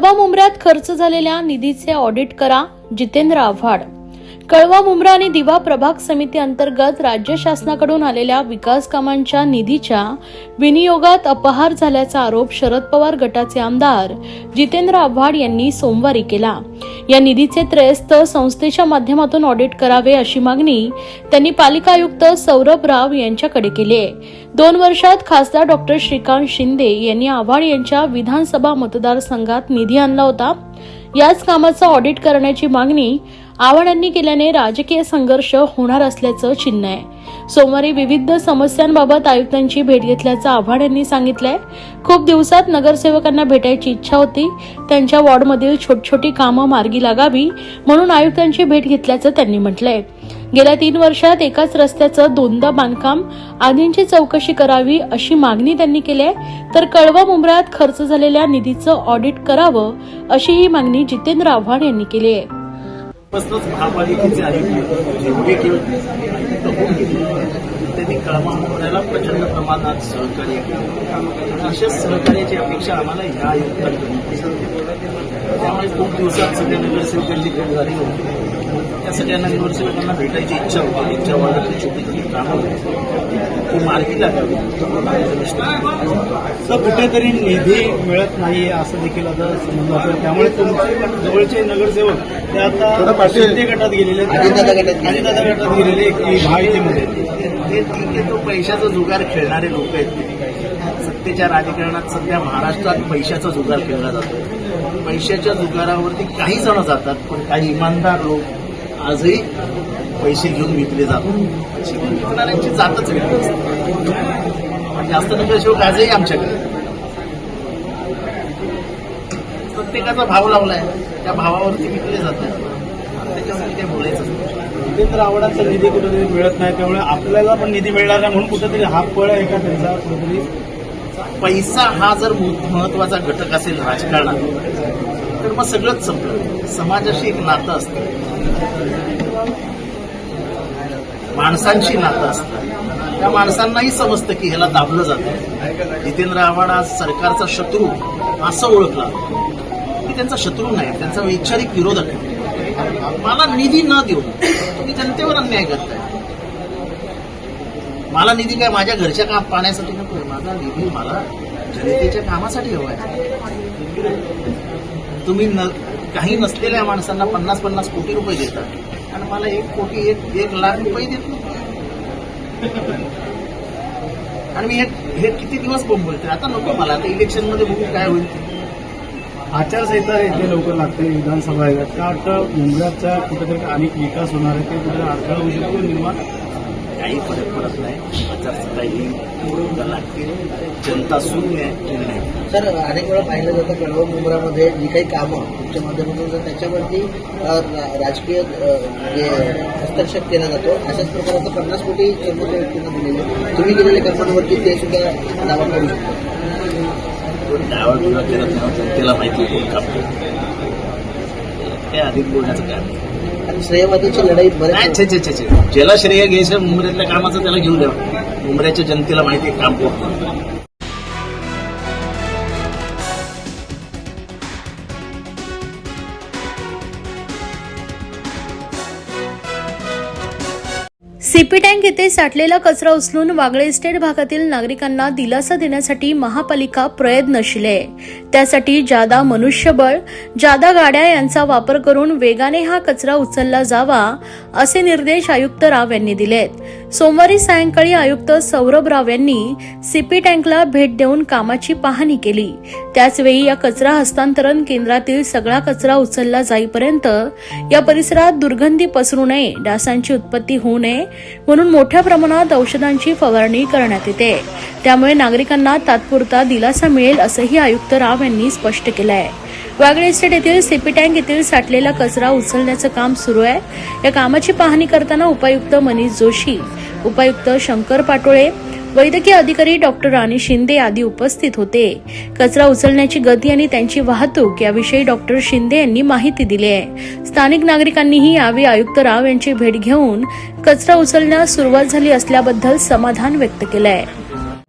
कळवा मुंबऱ्यात खर्च झालेल्या निधीचे ऑडिट करा जितेंद्र आव्हाड. कळवा मुंब्रा आणि दिवा प्रभाग समिती अंतर्गत राज्य शासनाकडून आलेल्या विकास कामांच्या निधीच्या विनियोगात अपहार झाल्याचा आरोप शरद पवार गटाचे आमदार जितेंद्र आव्हाड यांनी सोमवारी केला. या निधीचे त्रयस्थ संस्थेच्या माध्यमातून ऑडिट करावे अशी मागणी त्यांनी पालिका आयुक्त सौरभ राव यांच्याकडे केली आहे. दोन वर्षात खासदार डॉक्टर श्रीकांत शिंदे यांनी आव्हाड यांच्या विधानसभा मतदारसंघात निधी आणला होता. याच कामाचं ऑडिट करण्याची मागणी आव्हाडांनी केल्याने राजकीय संघर्ष होणार असल्याचं चिन्ह आहे. सोमवारी विविध समस्यांबाबत आयुक्तांची भेट घेतल्याचं आव्हाड यांनी सांगितलंय. खूप दिवसात नगरसेवकांना भेटायची इच्छा होती. त्यांच्या वॉर्डमधील छोटी कामं मार्गी लागावी म्हणून आयुक्तांची भेट घेतल्याचं त्यांनी म्हटलंय. गेल्या तीन वर्षात एकाच रस्त्याचं दोनदा बांधकाम आदींची चौकशी करावी अशी मागणी त्यांनी केली आहे तर कळवा मुंबऱ्यात खर्च झालेल्या निधीचं ऑडिट करावं अशी ही मागणी जितेंद्र आव्हाड यांनी केली आहे आजपासूनच महापालिकेचे आयुक्त जेवढे केले त्यांनी कळमा होण्याला प्रचंड प्रमाणात सहकार्य केलं. अशाच सहकार्याची अपेक्षा आम्हाला ह्या आयुक्तांकडून. त्यामुळे खूप दिवसात सगळ्या नगरसेवकांची भेट झाली होती त्या सगळ्या नगरसेवकांना भेटायची इच्छा होती. त्यांच्या वार्डातली छोटी छोटी कामं ती मार्गी लागावी तर कुठेतरी निधी मिळत नाहीये असं देखील आता समजलं जातं त्यामुळे तुमचे जवळचे नगरसेवक ते आता शिंदे गटात गेलेले दादा गटात गेलेले की महायुतीमध्ये? हे ठीक आहे. तो पैशाचा जुगार खेळणारे लोक आहेत. ते. सत्तेच्या राजकारणात सध्या महाराष्ट्रात पैशाचा जुगार खेळला जातो पैशाच्या जुगारावरती काही जण जातात पण काही इमानदार लोक आजही पैसे घेऊन विकले जातात. पैसे घेऊन विकणाऱ्यांची जातच वेगळी असते. जास्त नगरसेवक आजही आमच्याकडे प्रत्येकाचा भाव लावलाय. त्या भावावरती विकले जातात. त्याच्यावरती ते बोलायचं नाही. जितेंद्र आव्हाडांचा निधी कुठेतरी मिळत नाही. त्यामुळे आपल्याला पण निधी मिळणार नाही म्हणून कुठेतरी हा पळ आहे का त्यांचा कुठेतरी? पैसा हा जर महत्त्वाचा घटक असेल राजकारणात तर मग सगळंच संपलं. समाजाशी एक नातं असतं. माणसांशी नातं असतं. त्या माणसांनाही समजतं की ह्याला दाबलं जातं जितेंद्र आव्हाड आज सरकारचा शत्रू असं ओळखला. की त्यांचा शत्रू नाही त्यांचा वैचारिक विरोधक आहे. मला निधी न देऊन तुम्ही जनतेवर अन्याय करताय. मला निधी काय माझ्या घरच्या काम पाण्यासाठी नको आहे? माझा निधी मला जनतेच्या कामासाठी हवा आहे. तुम्ही न काही नसलेल्या माणसांना पन्नास पन्नास कोटी रुपये देतात. आणि मला एक कोटी एक एक लाख रुपये देत नाही. आणि मी हे हे किती दिवस बोंबलते आता नको मला. आता इलेक्शनमध्ये बघू काय होईल. आचारसंहिता इथे लवकर लागते. विधानसभा आहे. त्या वाटतं मुंबईचा कुठेतरी अनेक विकास होणार आहे. ते कुठे अडथळा होऊ शकतो. निर्माण काही फरक पडत नाही. आचारसंहिता येईल निवडणुका लागतील जनता शून्य आहे. निर्णय सर अनेक वेळा पाहिलं जातं कळवा मुंबरामध्ये जी काही कामं तुमच्या माध्यमातून जर त्याच्यावरती राजकीय म्हणजे हस्तक्षेप केला जातो अशाच प्रकारचं पन्नास कोटी समोरच्या व्यक्तींना दिलेले. तुम्ही केलेल्या कामांवरती ते सुद्धा दावा करू शकतो. करत नाही जनतेला माहिती कोण कापतो ते अधिक बोलण्याचं काय. आणि श्रेयवादीची लढाई नाही बरेच छे छे छे छे. ज्याला श्रेय घ्यायचं मुंबईतल्या कामाचं त्याला घेऊ द्या. मुंबईच्या जनतेला माहिती काम कोण करतं. सीपी टँक येथे साठलेला कचरा उचलून वागळे इस्टेट भागातील नागरिकांना दिलासा देण्यासाठी महापालिका प्रयत्नशील आहे. त्यासाठी जादा मनुष्यबळ जादा गाड्या यांचा वापर करून वेगाने हा कचरा उचलला जावा असे निर्देश आयुक्त राव यांनी दिलेत. सोमवारी सायंकाळी आयुक्त सौरभ राव यांनी सीपी टँकला भेट देऊन कामाची पाहणी केली. त्याचवेळी या कचरा हस्तांतरण केंद्रातील सगळा कचरा उचलला जाईपर्यंत या परिसरात दुर्गंधी पसरू नये डासांची उत्पत्ती होऊ नये म्हणून मोठ्या प्रमाणात औषधांची फवारणी करण्यात येते. त्यामुळे नागरिकांना तात्पुरता दिलासा मिळेल असंही आयुक्त राव यांनी स्पष्ट केलं आहे वागळे इस्टेट येथील सीपी टँक येथील साठलेला कचरा उचलण्याचं काम सुरू आहे. या कामाची पाहणी करताना उपायुक्त मनीष जोशी उपायुक्त शंकर पाटोळे वैद्यकीय अधिकारी डॉक्टर राणी शिंदे आदी उपस्थित होते. कचरा उचलण्याची गती आणि त्यांची वाहतूक याविषयी डॉक्टर शिंदे यांनी माहिती दिली आहे. स्थानिक नागरिकांनीही यावेळी आयुक्त राव यांची भेट घेऊन कचरा उचलण्यास सुरुवात झाली असल्याबद्दल समाधान व्यक्त केलं आहे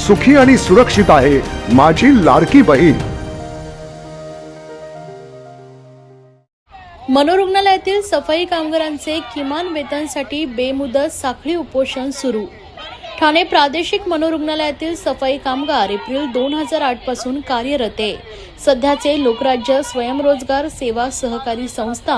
सुखी आणि सुरक्षित आहे माझी लाडकी बहीण. मनोरुग्णालयातील सफाई कामगारांचे किमान वेतनसाठी बेमुदत साखळी उपोषण सुरू. ठाणे प्रादेशिक मनोरुग्णालयातील सफाई कामगार एप्रिल दोन हजार आठपासून कार्यरत आहे. सध्याचे लोकराज्य स्वयंरोजगार सेवा सहकारी संस्था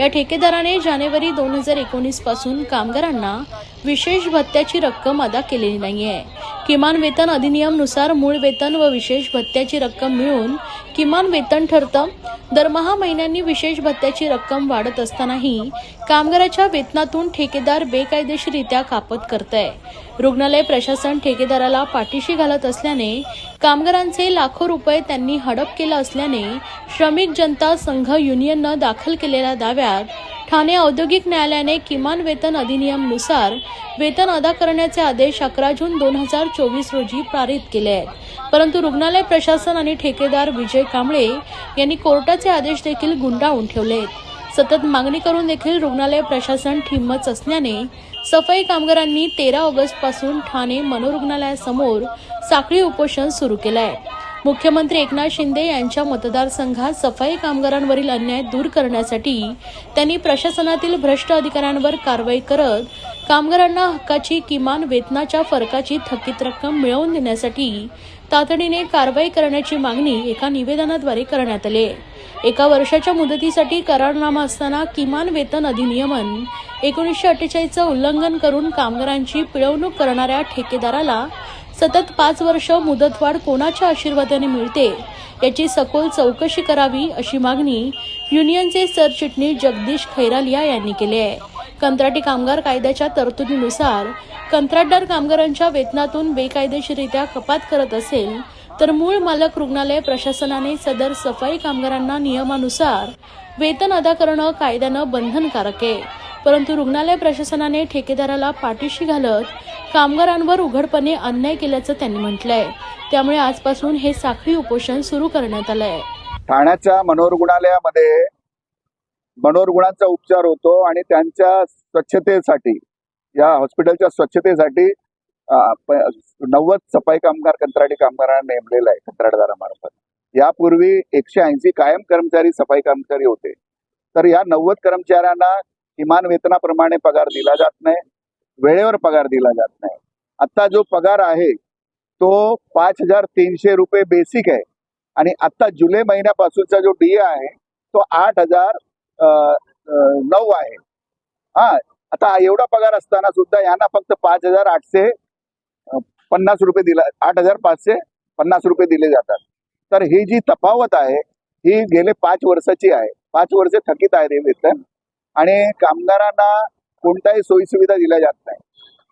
या ठेकेदाराने जानेवारी दोन हजार एकोणीसपासून कामगारांना विशेष भत्त्याची रक्कम अदा केलेली नाहीये. किमान वेतन अधिनियमनुसार मूळ वेतन व विशेष भत्त्याची रक्कम मिळून किमान वेतन ठरतं दरमहा महिन्यांनी विशेष भत्त्याची रक्कम वाढत असतानाही कामगाराच्या वेतनातून ठेकेदार बेकायदेशीरित्या कापत करत आहे रुग्णालय प्रशासन ठेकेदाराला पाठीशी घालत असल्याने कामगारांचे लाखो रुपये त्यांनी हडप केलं असल्याने श्रमिक जनता संघ युनियननं दाखल केलेल्या दाव्यात ठाणे औद्योगिक न्यायालयाने किमान वेतन अधिनियमनुसार वेतन अदा करण्याचे आदेश अकरा जून दोन हजार चोवीस रोजी पारित केले आहेत. परंतु रुग्णालय प्रशासन आणि ठेकेदार विजय कांबळे यांनी कोर्टाचे आदेश देखील गुंडाळून ठेवले आहेत. सतत मागणी करून देखील रुग्णालय प्रशासन ठिम्मच असल्याने सफाई कामगारांनी तेरा ऑगस्टपासून ठाणे मनोरुग्णालयासमोर साखळी उपोषण सुरू केलं आहे मुख्यमंत्री एकनाथ शिंदे यांच्या मतदारसंघात सफाई कामगारांवरील अन्याय दूर करण्यासाठी त्यांनी प्रशासनातील भ्रष्ट अधिकाऱ्यांवर कारवाई करत कामगारांना हक्काची किमान वेतनाच्या फरकाची थकीत रक्कम मिळवून देण्यासाठी तातडीने कारवाई करण्याची मागणी एका निवेदनाद्वारे करण्यात आली. एका वर्षाच्या मुदतीसाठी करारनामा असताना किमान वेतन अधिनियमन एकोणीसशे अठ्ठेचाळीसचं उल्लंघन करून कामगारांची पिळवणूक करणाऱ्या ठेकेदाराला सतत पाच वर्ष मुदतवाढ कोणाच्या आशीर्वादाने मिळते याची सखोल चौकशी करावी अशी मागणी युनियनचे सरचिटणीस जगदीश खैरालिया यांनी केली आहे. कंत्राटी कामगार कायद्याच्या तरतुदीनुसार कंत्राटदार कामगारांच्या वेतनातून बेकायदेशीरित्या कपात करत असेल तर मूळ मालक रुग्णालय प्रशासनाने सदर सफाई कामगारांना नियमानुसार वेतन अदा करणं कायद्यानं बंधनकारक आहे. परंतु रुग्णालय प्रशासनाने ठेकेदाराला पाठीशी घालत कामगारांवर उघडपणे अन्याय केल्याचं त्यांनी म्हटलंय. त्यामुळे आजपासून हे साखळी उपोषण सुरू करण्यात आलंय. ठाण्याच्या मनोरुग्णालयामध्ये मनोरुग्णांचा उपचार होतो आणि त्यांच्या स्वच्छतेसाठी या हॉस्पिटलच्या स्वच्छतेसाठी नव्वद सफाई कामगार कंत्राटी कामगारांना नेमलेला आहे कंत्राटदारामार्फत. यापूर्वी एकशे ऐंशी कायम कर्मचारी सफाई कर्मचारी होते. तर या नव्वद कर्मचाऱ्यांना किमान वेतनाप्रमाणे पगार दिला जात नाही. वेळेवर पगार दिला जात नाही. आता जो पगार आहे तो पाच हजार तीनशे रुपये बेसिक आहे. आणि आता जुलै महिन्यापासूनचा जो डी आहे तो आठ हजार नऊ आहे. हा आता एवढा पगार असताना सुद्धा यांना फक्त पाच हजार आठशे पन्नास रुपये दिला आठ हजार पाचशे पन्नास रुपये दिले जातात. तर ही जी तफावत आहे ही गेले पाच वर्षाची आहे. पाच वर्ष थकीत आहे रे वेतन आणि कामगारांना कोणताही सोयीसुविधा दिल्या जात नाही.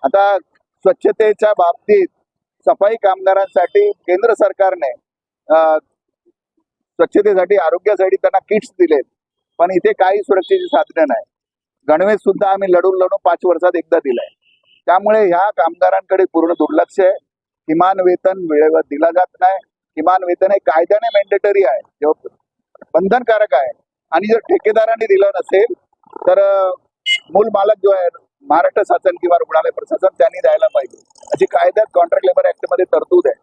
आता स्वच्छतेच्या बाबतीत सफाई कामगारांसाठी केंद्र सरकारने स्वच्छतेसाठी आरोग्यासाठी त्यांना किट्स दिलेत. पण इथे काही सुरक्षेची साधनं नाही. गणवेश सुद्धा आम्ही लढून लढून पाच वर्षात एकदा दिलाय. त्यामुळे ह्या कामगारांकडे पूर्ण दुर्लक्ष आहे. किमान वेतन वेळेवर दिला जात नाही. किमान वेतन हे कायद्याने मॅन्डेटरी आहे. बंधनकारक आहे. आणि जर ठेकेदारांनी दिलं नसेल तर मूल मालक जो आहे महाराष्ट्र शासन किंवा रुग्णालय प्रशासन त्यांनी द्यायला पाहिजे. अशी कायद्यात कॉन्ट्रॅक्ट लेबर ऍक्टमध्ये तरतूद आहे.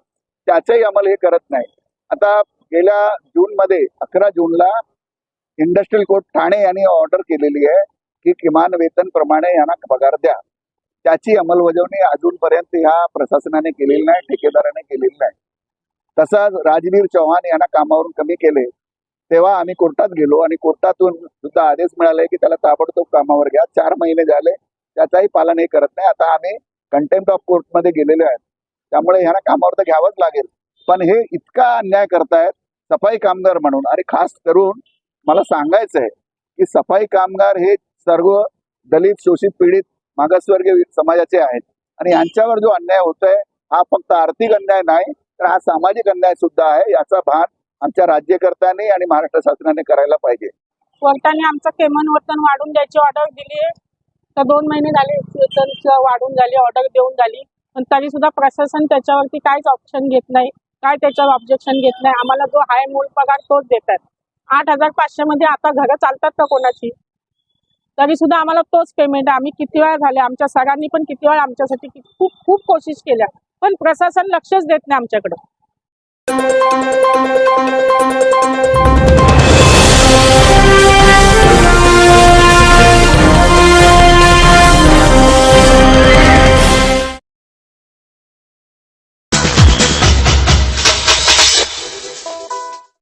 त्याचाही अंमल हे करत नाही. आता गेल्या जून मध्ये अकरा जूनला इंडस्ट्रियल कोर्ट ठाणे यांनी ऑर्डर केलेली आहे की किमान वेतन प्रमाणे यांना पगार द्या. त्याची अंमलबजावणी अजूनपर्यंत ह्या प्रशासनाने केलेली नाही ठेकेदाराने केलेली नाही. तसाच राजवीर चव्हाण यांना कामावरून कमी केले. तेव्हा आम्ही कोर्टात गेलो आणि कोर्टातून सुद्धा आदेश मिळाले की त्याला ताबडतोब कामावर घ्या. चार महिने झाले त्याचाही पालन हे करत नाही. आता आम्ही कंटेम्प्ट ऑफ कोर्टमध्ये गेलेलो आहेत त्यामुळे ह्यांना कामावर तर घ्यावंच लागेल. पण हे इतका अन्याय करतायत सफाई कामगार म्हणून. आणि खास करून मला सांगायचं आहे की सफाई कामगार हे सर्व दलित शोषित पीडित मागासवर्गीय समाजाचे आहेत. आणि यांच्यावर जो अन्याय होतोय हा फक्त आर्थिक अन्याय नाही तर हा सामाजिक अन्याय सुद्धा आहे. याचा भान आमच्या राज्यकर्त्याने आणि महाराष्ट्र शासनाने करायला पाहिजे. कोर्टाने आमचं केमन वर्तन वाढून द्यायची ऑर्डर दिली तर दोन महिने झाले वाढून झाली ऑर्डर देऊन झाली. पण तरी सुद्धा प्रशासन त्याच्यावरती काहीच ऑप्शन घेत नाही. काय त्याच्यावर ऑब्जेक्शन घेत नाही? आम्हाला जो हाय मूळ पगार तोच देतात. आठ हजार पाचशे मध्ये आता घरं चालतात का कोणाची? तरी सुद्धा आम्हाला तोच पेमेंट आम्ही किती वेळा झाले आमच्या सरांनी पण किती वेळा आमच्यासाठी खूप खूप कोशिश केल्या. पण प्रशासन लक्षच देत नाही आमच्याकडे. Thank you.